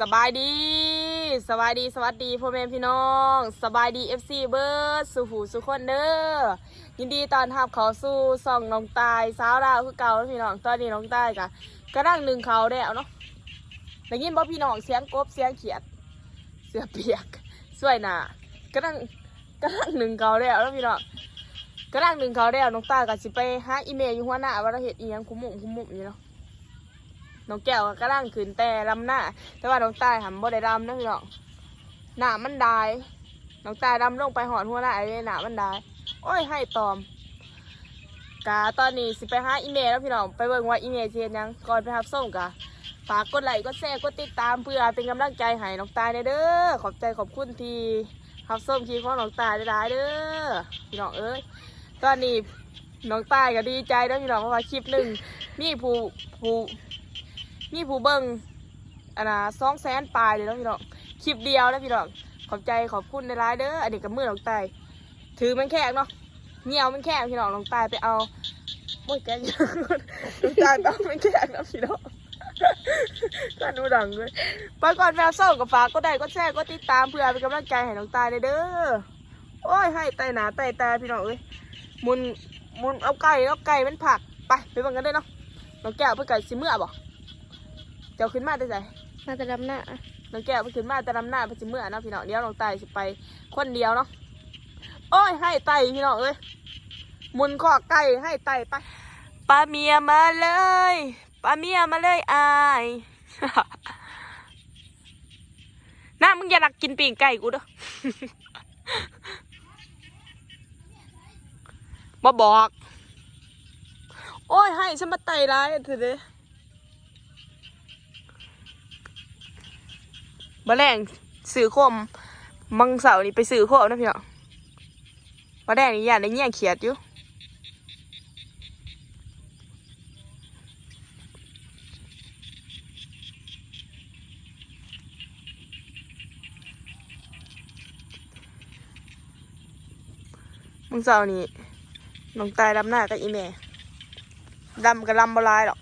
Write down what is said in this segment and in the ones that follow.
สบายดี สบายดีสวัสดีพ่อแม่พี่น้อง สบายดีเอฟซีเบิร์ดสุหูสุคนเด้อยินดีตอนทับเขาสู่ส่องน้องตายสาวดาวคือเก่าพี่น้องตอนนี้น้องตายกะกระดังหนึ่งเขาได้วเนาะได้ยินบ่พี่น้องเสียงกบเสียงเขียด เสือเปียกสวยหนากระดังกระดังหนึ่งเขาได้วแล้วพี่น้องกระดังหนึ่งเขาได้วน้องตายกะสิไปหาอีเมลอยู่หัวหน้าว่าเราเห็ดอีหยังคุ้มมุมคุ้มมุมอยู่เนาะ น้องแก้วก็กำลังขึ้นแต่ลำหน้า แต่ว่าน้องใต้หันบ่ได้ดำนะพี่น้องหน้ามันได้น้องใต้ดำลงไปหอดหัวหน้าไอ้หน้ามันได้โอ้ยให้ตอมกาตอนนี้สิไปหาอีเมลแล้วพี่น้องไปเบิ่งว่าอีเมลเทียนยังก่อนไปรับส่งกะฝากกดไลค์กดแชร์กดติดตามเพื่อเป็นกำลังใจให้น้องตายเด้อขอบใจขอบคุณทีรับส่งคลิปของน้องตายได้เด้อพี่น้องเอ้ยตอนนี้น้องตายก็ดีใจเด้อพี่น้องเพราะว่าคลิปหนึ่งมีผู้ผู้ มีผู้เบิ้งอันน่ะสองแสนปลายเลยเนาะพี่น้องคลิปเดียวนะพี่น้องขอบใจขอบคุณในร้ายเด้ออันนี้กับมือน้องตายถือมันแคกเนาะเหนียวมันแคกพี่น้องน้องตายไปเอาโอ้ยแกยังน้องตายไปเอามันแคกนะพี่น้องก็ดูดังเลยไปก่อนแมวเศร้ากับฝากก็ได้ก็แชร์ก็ติดตามเพื่อเป็นกำลังใจให้น้องตายเลยเด้อโอ้ยให้ไตหนาไตตาพี่น้องเอ้ยมุนมุนเอาไก่เอาไก่มันผักไปไปบิ่งกันเด้เนาะน้องแก้วเพื่อไก่สิเมื่อบ่ เจ้าขึ้นมาแต่ใจมาจะดำหน้าน้องแก้วไปขึ้นมาแต่ลำหน้าไปจิเมื่อเนาะพี่น้องเดี๋ยวน้องไต่สิไปคนเดียวเนาะโอ้ยให้ไต่พี่น้องเอ้ยหมุนคอไก่ให้ไต่ไปปลาเมียมาเลยปลาเมียมาเลยอายน้ามึงอย่าหลักกินปีงไก่กูเด้อมาบอก โอ้ยให้ฉันมาไต่ร้ายเถอะเด้ บะแรงสื่อคมมังเสาร์นี่ไปสื่อโคมนะพี่น้องบะแรงนี่อย่าได้เงี้ยเขียดอยู่มังเสาร์นี่น้องตายดำหน้ากับอีแม่ดำกับลำบลายหรอก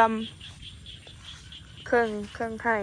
ลำเครื่องเครื่องไทย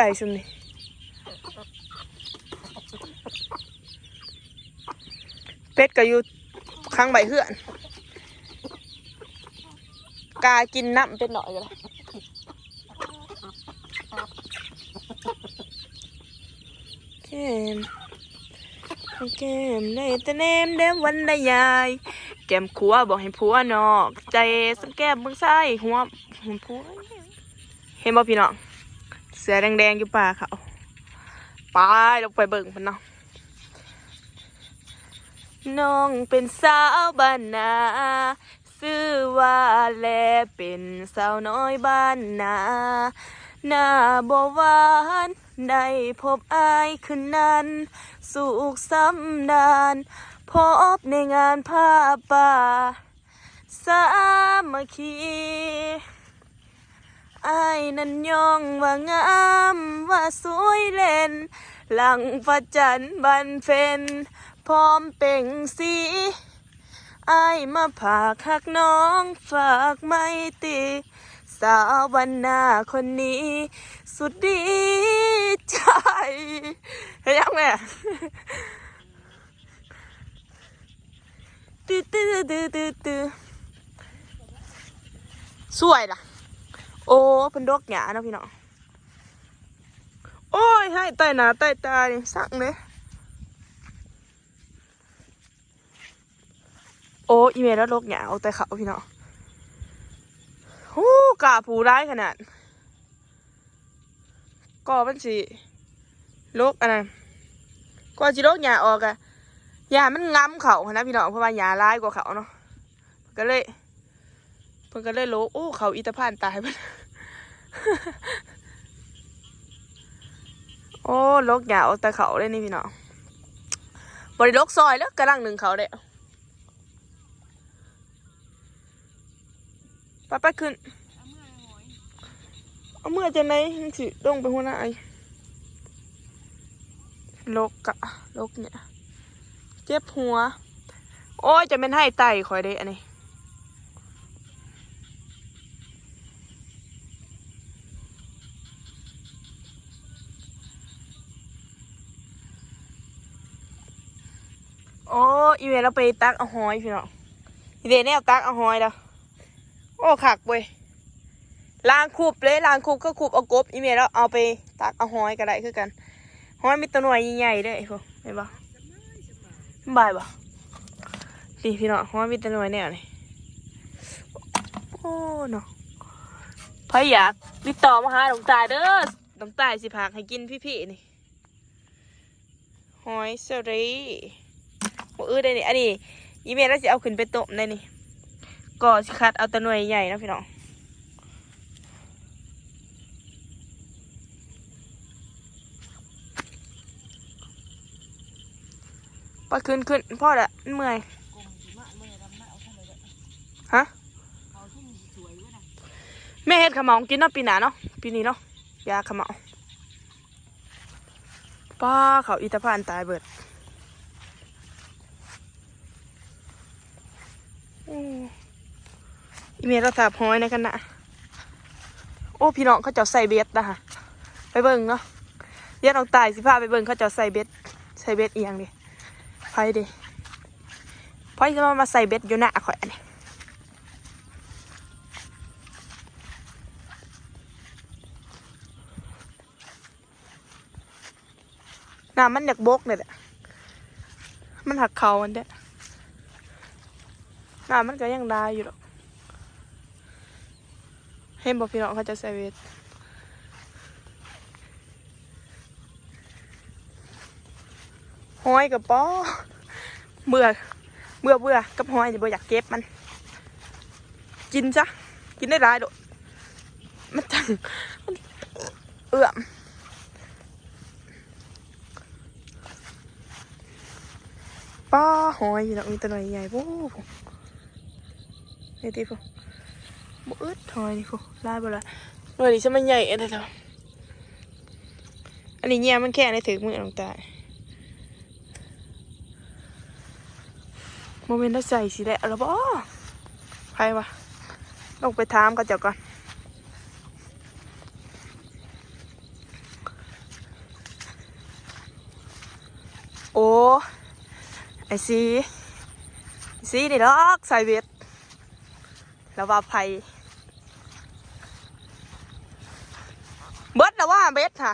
ก่สุดนี่เป็ดก็อยู่ข้างใบเหือนกากินน้ำเป็ดหน่อยก็ได้แก้มแก้มได้แต่เนมเดมวันได้ยาย แก้มขัวบอกให้ผัวนอก ใจสังแก้มเบิ่งซ้ายหัวหัวผัวเห็นบ่พี่น้อง สือแดงๆอยู่ป่าเขาไปลงไปเบิ่งมันเนาะน้องเป็นสาวบ้านนาซื้อว่าแลเป็นสาวน้อยบ้านนาหน้าบวานได้พบอายคืนนั้น สุขสำดานพบในงานผ้าป่า สามัคคี อายนั้นย่องว่างามว่าสวยเล่น หลังพระจันทร์บันเพ็ญพร้อมเป่งสีอายมาผากหักน้องฝากไม่ตีสาววันหน้าคนนี้ สุดดีใจเฮ้ยยังไงตื้อตื้อตื้อตื้อสวยล่ะ โอ้เป็นดกหยาเนาะพี่น้องโอ้ยให้ใต้หนาใต้ตานี่สั่งเลยโอ้อีเมลแล้วลกหยาเอาแต่เขาพี่น้องโอ้กาผูร้ายขนาดก็มันสิลกอันนั้นก็สิลกหยาออกอะหยามันง้ำเขานะพี่น้องเพราะว่าหยาร้ายกว่าเขาเนาะก็เลยเพิ่นก็เลยโลโอ้เขาอีตาพานตายไป โอ้ลกหยาเอาแต่เขาเลยนี่พี่น้องบริลกซอยแล้วกระลังหนึ่งเขาเด้อไปไปขึ้น เอาเมื่อจะไหนมันสิลงไปหัวหน้าไอ้ลกกะลกเนี่ย เจ็บหัว โอ้ยจะเป็นให้ไตคอยได้อันนี้ อีเวลเราไปตักเอาหอยพี่น้องอีเวลเนี่ยตักเอาหอยแล้วโอ้ขักเว้ยล้างคูบเลยล้างคูบก็คูบเอากบอีเมลแล้วเอาไปตักเอาหอยก็ได้คือกันหอยมีตัวหน่วยใหญ่ๆด้วยพวกเห็นปะบายปะนี่พี่น้องหอยมีตัวหน่วยเนี่ยนี่โอ้เนาะพยอยากติดต่อมาหาหลวงตาเด้อหลวงตาสิพากให้กินพี่ๆนี่หอยเสรี บ่อื้อได้นี่อันนี้อีเมลแล้วสิเอาขึ้นไปต้มได้นี่ก็สิคัดเอาตัวหน่วยใหญ่นะพี่น้องปขึ้นขึ้นพ่อละเมื่อยฮะแม่เฮ็ดขาวเหมากินเนาะปีหนาเนาะปีนี้เนาะยาขาวเหมาป้าเขาอีตาพานตายเบิดอืม อีเมลเราถาบห้อยในกันนะโอ้พี่น้องเขาเจ้าใส่เบ็ดนะฮะไปเบิ่งเนาะเยันออกตายสิพาไปเบิ่งเขาเจ้าใส่เบ็ดใส่เบ็ดเอียงดิไฟดิไฟจะมามาใส่เบ็ดอยู่หน้าข่อยอันนี้น้ำมันอยากบกเลยแหละมันหักเขามันเด้อน้ำมันก็ยังได้อยู่หรอก ห็นบอกพี่น้องเขาจะใส่เบ็ดห้อยกับป้อเบื่อเบื่อเบื่อกับหอยเดี๋ยวบ่อยากเก็บมัน กินจ้ะกินได้หลายโดดมันจังมันเอื้อมป้าหอยอยู่ดอกมีตัวหน่อยใหญ่โว้ผมเฮ้ยตีผม บ่อึดหอยนี่ผมลายบ่ละหน่วยนี้จะมันใหญ่เอ็ดเด้ออันนี้เงี้ยมันแค่ในถึงมือลงตาโมเมนต์ได้ใส่สิแหละแล้วบ่ใครวะลงไปถามกันเจ้าก่อนโอ้ไอซีซีนี่ดอกใส่เบ็ดแล้วว่าไผ เบิดแล้วว่าเบ็ดค่ะ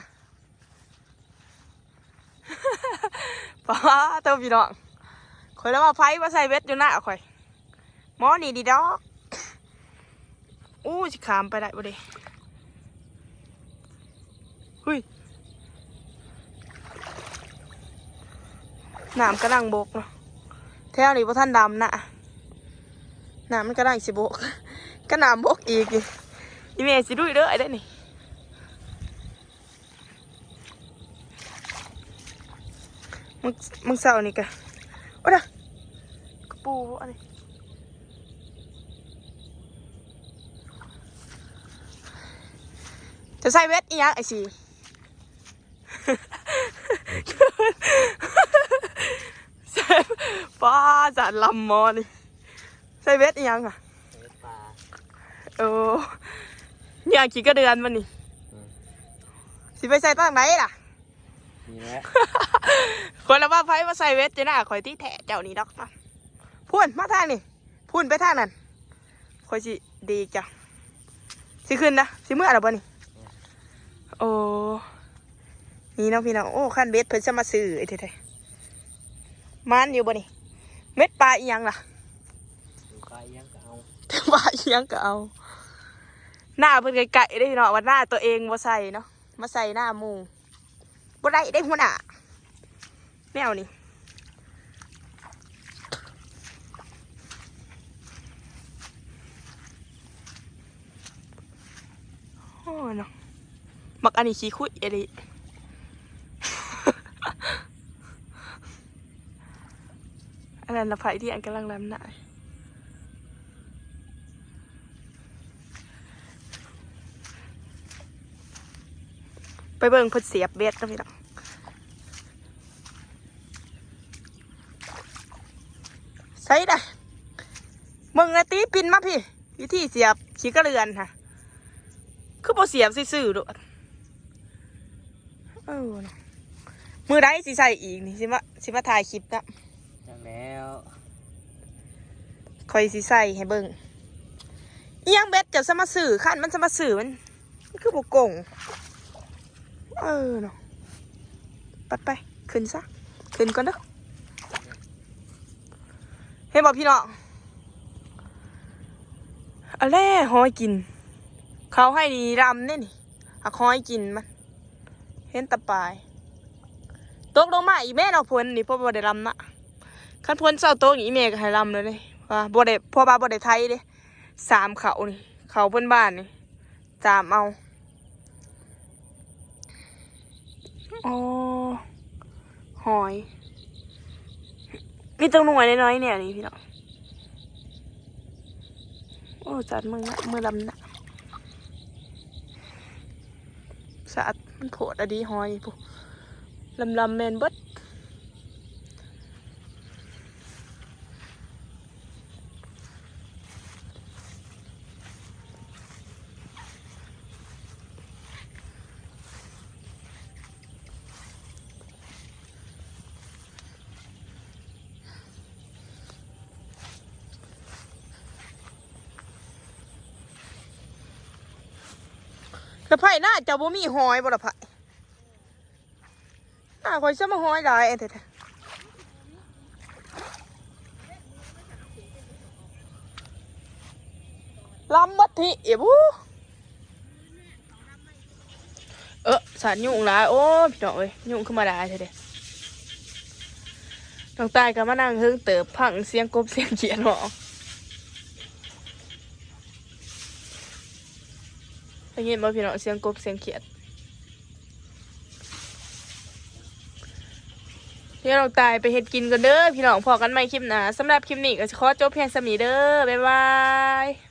ป้าเต้าพี่น้องข่อยแล้วว่าไฟมาใส่เบ็ดอยู่หน้าข่อยมอนี่ดีดอกอู้สิขามไปได้บ่เด้หุยน้ำกระดังบกเนาะแถวนี้พ่ท่านดำนะน้ำมันกระดังสิบกก็น้ำบกอีกอีอีเมสิดุยเด้อไอ้ได้นี่ มึงมึงเศร้านี่กะโอ้ยนะกระปูอันนี้จะใส่เวทอีหยังไอ้สีใส่ป้าจัดลำมอนี่ใส่เวทอีหยังอะปลาโอ้เนี่ยขี่กระเดือนมันนี่อืมสิไปใส่ตั้งไหนล่ะนี่แหละ คนละว่าไฟมาใส่เวทจะน่าข่อยที่แถะเจ้านี่ดอกนะพูนมาทางนี่พูนไปทางนั้นข่อยสิดีจ้ะสิขึ้นนะสิเมื่อไหร่บ่นี่โอ้นี่เน้องพี่น้องโอ้ขั้นเบ็ดเพิ่นจะมาซื้อไอ้เท่ๆมันอยู่บ่นี่เม็ดปลาอีหยังล่ะดูไปยังก็เอาปลาอีหยังก็เอาหน้าเพิ่นไกลๆได้พี่น้องว่าหน้าตัวเองบ่ใส่เนาะมาใส่หน้าหมู่บ่ได้ได้หัวหน้า แนวนี้โอ้เนาะมักอันนี้ขี้คุยอะไรอันนั้นละไผที่อันกำลังรำหน้าไปเบิ่งเพิ่นเสียบเบ็ดนะพี่น้อง ใส่ได้มึงอะตีปินมาพี่ วิธีเสียบขี้กระเรือนค่ะ คือบ่เสียบซื่อๆโดดเออเนาะมือได้สิใส่อีกนี่สิมาสิมาถ่ายคลิปนะจังแล้วคอยสิใส่ให้เบิ่งอิหยังเบ็ดจะสมาสื่อขั้นมันสมาสื่อมันมันคือบุกงเออเนาะปัดไปขึ้นซะขึ้นก่อนเด้อเห็นบอกพี่น้องอะแล่หอยกิน เขาให้ดีรำเนี่ยนี่หักหอยกินมัน เห็นตะปลายตกลงมาอีแม่เราพนนี่พ่อบ่ได้รำนะคันพนเศร้าโตกอีแม่ก็ให้รำเลยเลยว่าบ่ได้พ่อบ้าบ่ได้ไทยเด้สามเขานี่เขาเพิ่อนบ้านนี่สามเอาอ๋อหอย มีตังหน่วยน้อยๆเนี่ยนี่พี่น้องโอ้จัดมึงนะมือลำนะสะอาดมันโผดอะดีหอยปุ๊ลำลำแมนบด แล้วไผ่น่าจะบ่มีหอยบ่ละไผ่น่าคอยจะมาหอยหลายเอ็ดเถอะลำบัดทีเอ๋บูเออสารยุ่งหลายโอ้พี่น้องเอ้ยยุ่งขึ้นมาได้เถอะเด้น้องตายก็มานั่งเฮิงเติบพังเสียงกบเสียงเขียนหรอ ได้ยินบ่พี่น้องเสียงกบเสียงเขียดเดี๋ยวเราตายไปเฮ็ดกินกันเด้อพี่น้องพอกันใหม่คลิปหน้าสำหรับคลิปนี้ก็ขอจบเพียงสมีเด้อบ๊ายบาย